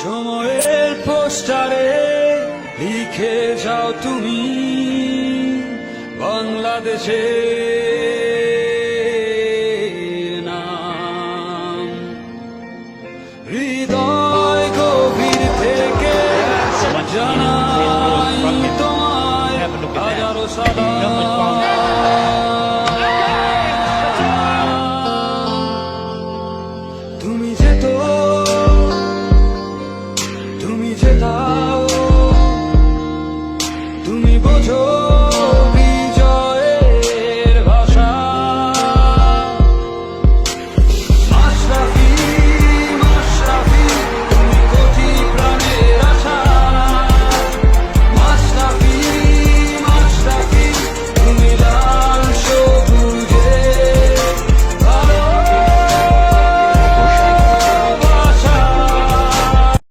সময়ের পোস্টারে লিখে যাও তুমি বাংলাদেশে নাম। হৃদয় থেকে 보여줘.